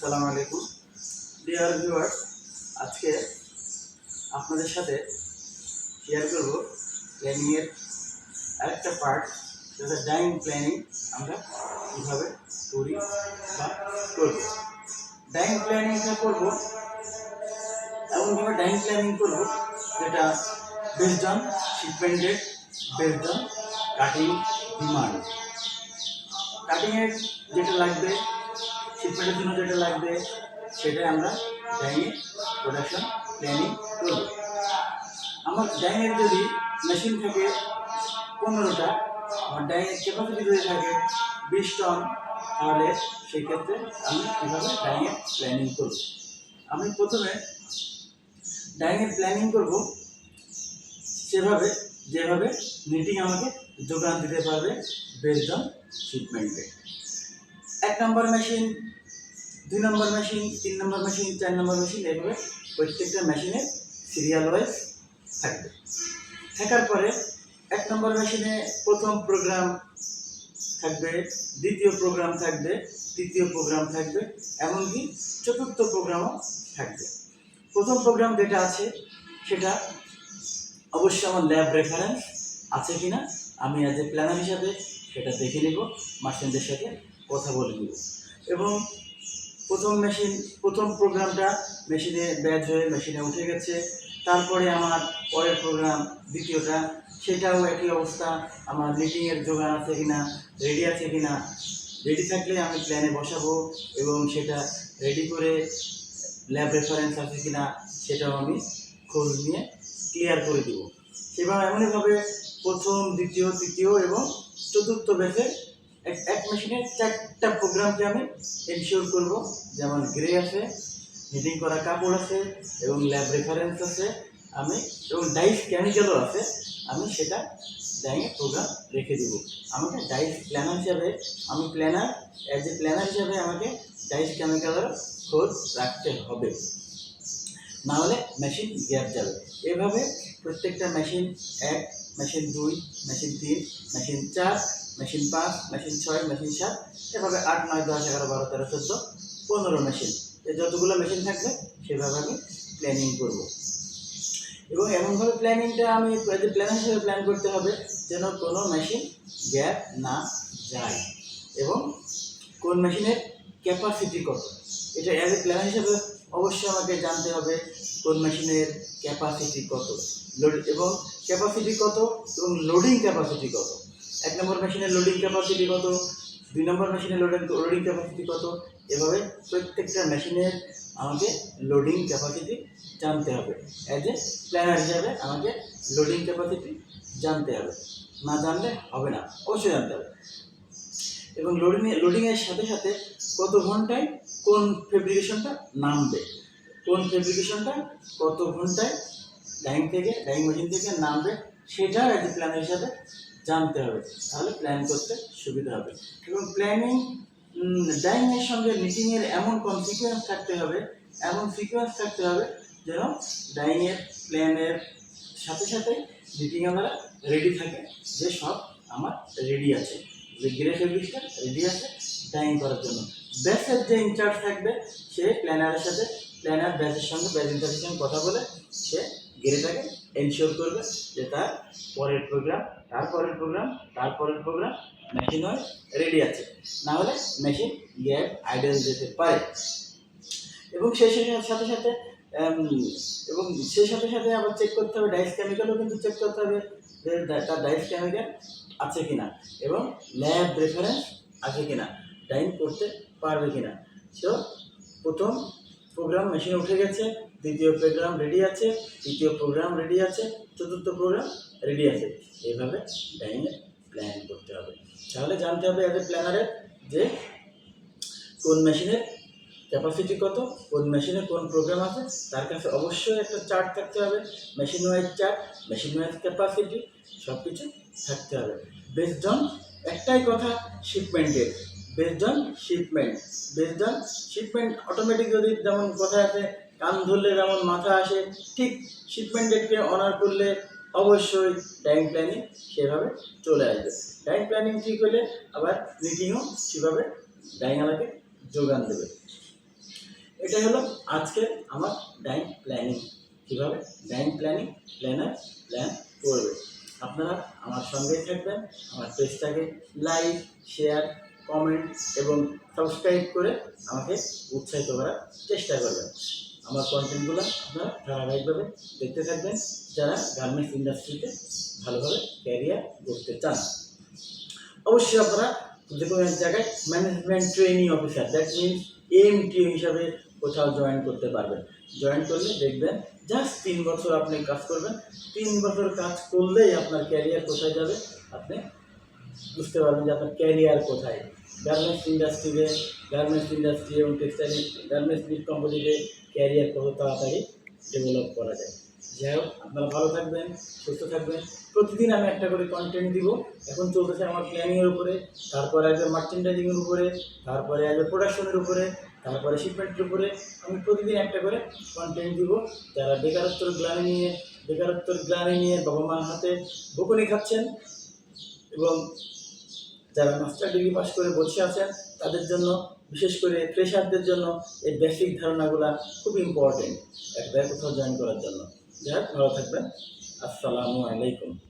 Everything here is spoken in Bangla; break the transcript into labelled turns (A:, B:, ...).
A: সালাম আলাইকুম। ডিয়ার ভিউয়ার্স, আজকে আপনাদের সাথে শেয়ার করব প্ল্যানিংয়ের আরেকটা পার্ট যেটা ডাইং প্ল্যানিং আমরা কীভাবে করি বা করব। ডাইনিং প্ল্যানিংটা করব, এমনভাবে ডাইং প্ল্যানিং করব যেটা based on shipmented based on cutting demand কাটিংয়ের যেটা লাগবে শিপমেন্টের জন্য যেটা লাগবে, সেটাই আমরা ডাইংয়ে প্রোডাকশন প্ল্যানিং করব। আমার ডাইংয়ের যদি মেশিন থাকে পনেরোটা, আমার ডাইংয়ের ক্যাপাসিটি যদি থাকে বিশ টন তাহলে সেক্ষেত্রে আমি কীভাবে ডাইংয়ের প্ল্যানিং করব। আমি প্রথমে ডাইংয়ের প্ল্যানিং করব সেভাবে, যেভাবে মিটিং আমাকে যোগান দিতে পারবে বেসড অন শিপমেন্টে এক নম্বর মেশিন দুই নম্বর মেশিন তিন নম্বর মেশিন চার নম্বর মেশিন এইভাবে প্রত্যেকটা মেশিনে সিরিয়াল ওয়াইজ থাকবে। থাকার পরে এক নম্বর মেশিনে প্রথম প্রোগ্রাম থাকবে, দ্বিতীয় প্রোগ্রাম থাকবে, তৃতীয় প্রোগ্রাম থাকবে, এমনকি চতুর্থ প্রোগ্রামও থাকবে। প্রথম প্রোগ্রাম যেটা আছে, সেটা অবশ্যই আমার ল্যাব রেফারেন্স আছে কি না আমি অ্যাজ এ প্ল্যানার হিসাবে সেটা দেখে নেব মার্চেন্টদের সাথে কথা বলে নেব। এবং প্রথম মেশিন প্রথম প্রোগ্রামটা মেশিনে ব্যাচ হয়ে মেশিনে উঠে গেছে। তারপরে আমার পরের প্রোগ্রাম দ্বিতীয়টা, সেটাও একই অবস্থা। আমার মিটিংয়ের যোগান আছে কি না রেডি আছে কি না রেডি থাকলে আমি প্ল্যানে বসাবো এবং সেটা রেডি করে ল্যাব রেফারেন্স আছে কি না সেটাও আমি খোঁজ নিয়ে ক্লিয়ার করে দিব। সেভাবে এমনইভাবে প্রথম, দ্বিতীয়, তৃতীয় এবং চতুর্থ ব্যাচে এক মেশিনে চারটা প্রোগ্রামকে আমি এনশিওর করব যেমন গ্রে আছে হিটিং করা কাপড় আছে, এবং ল্যাব রেফারেন্স আছে, আমি, এবং ডাইস কেমিক্যালও আছে, আমি সেটা ডাইয়ে প্রোগ্রাম রেখে দেবো। আমাকে ডাইস প্ল্যানার হিসাবে, আমি প্ল্যানার অ্যাজ এ প্ল্যানার হিসাবে আমাকে ডাইস কেমিক্যালের খোঁজ রাখতে হবে। নাহলে মেশিন গ্যাপ যাবে। এভাবে প্রত্যেকটা মেশিন এক মেশিন দুই মেশিন তিন মেশিন চার মেশিন পাঁচ মেশিন ছয় মেশিন সাত, এভাবে আট, নয়, দশ, এগারো, বারো, তেরো, চোদ্দ, পনেরো মেশিন এই যতগুলো মেশিন থাকবে, সেভাবে আমি প্ল্যানিং করব। এবং এমনভাবে প্ল্যানিংটা আমি প্ল্যানার হিসেবে প্ল্যান করতে হবে, যেন কোনো মেশিন গ্যাপ না যায়। এবং কোন মেশিনের ক্যাপাসিটি কত? এটা অ্যাজ এ প্ল্যানার হিসেবে অবশ্যই আমাকে জানতে হবে কোন মেশিনের ক্যাপাসিটি কত। লোড এবং ক্যাপাসিটি কত এবং লোডিং ক্যাপাসিটি কত। এক নম্বর মেশিনের লোডিং ক্যাপাসিটি কত, দুই নম্বর মেশিনের লোডিং লোডিং ক্যাপাসিটি কত, এভাবে প্রত্যেকটা মেশিনের আমাকে লোডিং ক্যাপাসিটি জানতে হবে। অ্যাজ এ প্ল্যানার হিসাবে আমাকে লোডিং ক্যাপাসিটি জানতে হবে। না জানলে হবে না, অবশ্যই জানতে হবে। এবং লোডিং লোডিংয়ের সাথে সাথে কত ঘন্টায় কোন ফেব্রিকেশনটা নামবে? কোন ফেব্রিকেশনটা কত ঘন্টায় ডাইং থেকে ডাইং মেশিন থেকে নামবে সেটা অ্যাজ এ প্ল্যানার হিসাবে জানতে হবে। তাহলে প্ল্যান করতে সুবিধা হবে। এবং প্ল্যানিং ডাইংয়ের সঙ্গে মিটিংয়ের এমন কোন সিকোয়েন্স থাকতে হবে, এমন সিকোয়েন্স থাকতে হবে যেন ডাইংয়ের প্ল্যানের সাথে সাথে মিটিং আমরা রেডি থাকে যে সব আমার রেডি আছে। যে গ্রে ফেব্রিকটা রেডি আছে ডাইং করার জন্য। ব্যাচের যে ইনচার্জ থাকবে, সে প্ল্যানারের সাথে প্ল্যানার ব্যাচের সঙ্গে ব্যাচ ইনচার্জের সঙ্গে কথা বলে, সে গেরেটাকে এনশিওর করবে যে তার পরের প্রোগ্রাম তার পরের প্রোগ্রাম তার পরের প্রোগ্রাম মেশিন হয় রেডি আছে। না হলে মেশিন গ্যাপ আইডেল যেতে পারে। এবং সেই সাথে সাথে সাথে এবং সেই সাথে সাথে আবার চেক করতে হবে ডাইস কেমিক্যালও কিন্তু চেক করতে হবে যে তার ডাইস কেমিক্যাল আছে কিনা, এবং ল্যাব রেফারেন্স আছে কিনা। ডাইন করতে পারবে কিনা। তো প্রথম প্রোগ্রাম মেশিনে উঠে গেছে, দ্বিতীয় প্রোগ্রাম রেডি আছে, তৃতীয় প্রোগ্রাম রেডি আছে, চতুর্থ প্রোগ্রাম রেডি আছে। এইভাবে ডাইনের প্ল্যান করতে হবে। তাহলে জানতে হবে অ্যাজ এ প্ল্যানারের যে কোন মেশিনের ক্যাপাসিটি কত, কোন মেশিনে কোন প্রোগ্রাম আছে, তার কাছে অবশ্যই একটা চার্ট থাকতে হবে machine wise chart machine wise capacity সব কিছু থাকতে হবে। বেসড অন একটাই কথা শিপমেন্টের based on shipment based on shipment automatic যদি যেমন কথা আছে, কান ধরলে যেমন মাথা আসে, ঠিক শিপমেন্ট ডেটকে অনার করলে অবশ্যই টাইম প্ল্যানিং সেভাবে চলে আসবে। টাইম প্ল্যানিং ঠিক হলে আবার মিটিংও সেভাবে ডাইনালাকে যোগান দেবে। এটাই হলো আজকে আমার ডাইং প্ল্যানিং কীভাবে ডাইং প্ল্যানিং প্ল্যানার প্ল্যান করবে। আপনারা আমার সঙ্গেই থাকবেন, আমার পেজটাকে লাইক শেয়ার কমেন্ট এবং সাবস্ক্রাইব করে আমাকে উৎসাহিত করার চেষ্টা করবেন। আমার কন্টেন্টগুলো আপনারা ধারাবাহিকভাবে দেখতে থাকবেন, যারা গার্মেন্টস ইন্ডাস্ট্রিতে ভালোভাবে ক্যারিয়ার করতে চান। অবশ্যই আপনারা যে কোনো এক জায়গায় management training officer that means MTO হিসাবে কোথাও জয়েন করতে পারবেন। জয়েন করলে দেখবেন জাস্ট তিন বছর আপনি কাজ করবেন। তিন বছর কাজ করলেই আপনার ক্যারিয়ার কোথায় যাবে? আপনি বুঝতে পারবেন যে আপনার ক্যারিয়ার কোথায়। গার্মেন্টস ইন্ডাস্ট্রিতে গার্মেন্টস ইন্ডাস্ট্রি এবং টেক্সটাইল গার্মেন্টস মিল কোম্পানিতে ক্যারিয়ার কত তাড়াতাড়ি ডেভেলপ করা যায়। যাই হোক, আপনারা ভালো থাকবেন, সুস্থ থাকবেন। প্রতিদিন আমি একটা করে কন্টেন্ট দিব। এখন চলতেছে আমার প্ল্যানিংয়ের উপরে, তারপরে আসবে মার্চেন্ডাইজিংয়ের উপরে, তারপরে আসবে প্রোডাকশনের উপরে, তারপরে শিপমেন্টের উপরে। আমি প্রতিদিন একটা করে কন্টেন্ট দিব। যারা বেকারত্বর গ্লানি নিয়ে, বেকারত্বর গ্লানি নিয়ে বাবা মার হাতে বকুনি খাচ্ছেন এবং যারা মাস্টার ডিগ্রি পাশ করে বসে আছেন, তাদের জন্য, বিশেষ করে ফ্রেশারদের জন্য এই বেসিক ধারণাগুলো খুব ইম্পর্টেন্ট একটা কোথাও জয়েন করার জন্য। যাই ভালো থাকবেন। আসসালামু আলাইকুম।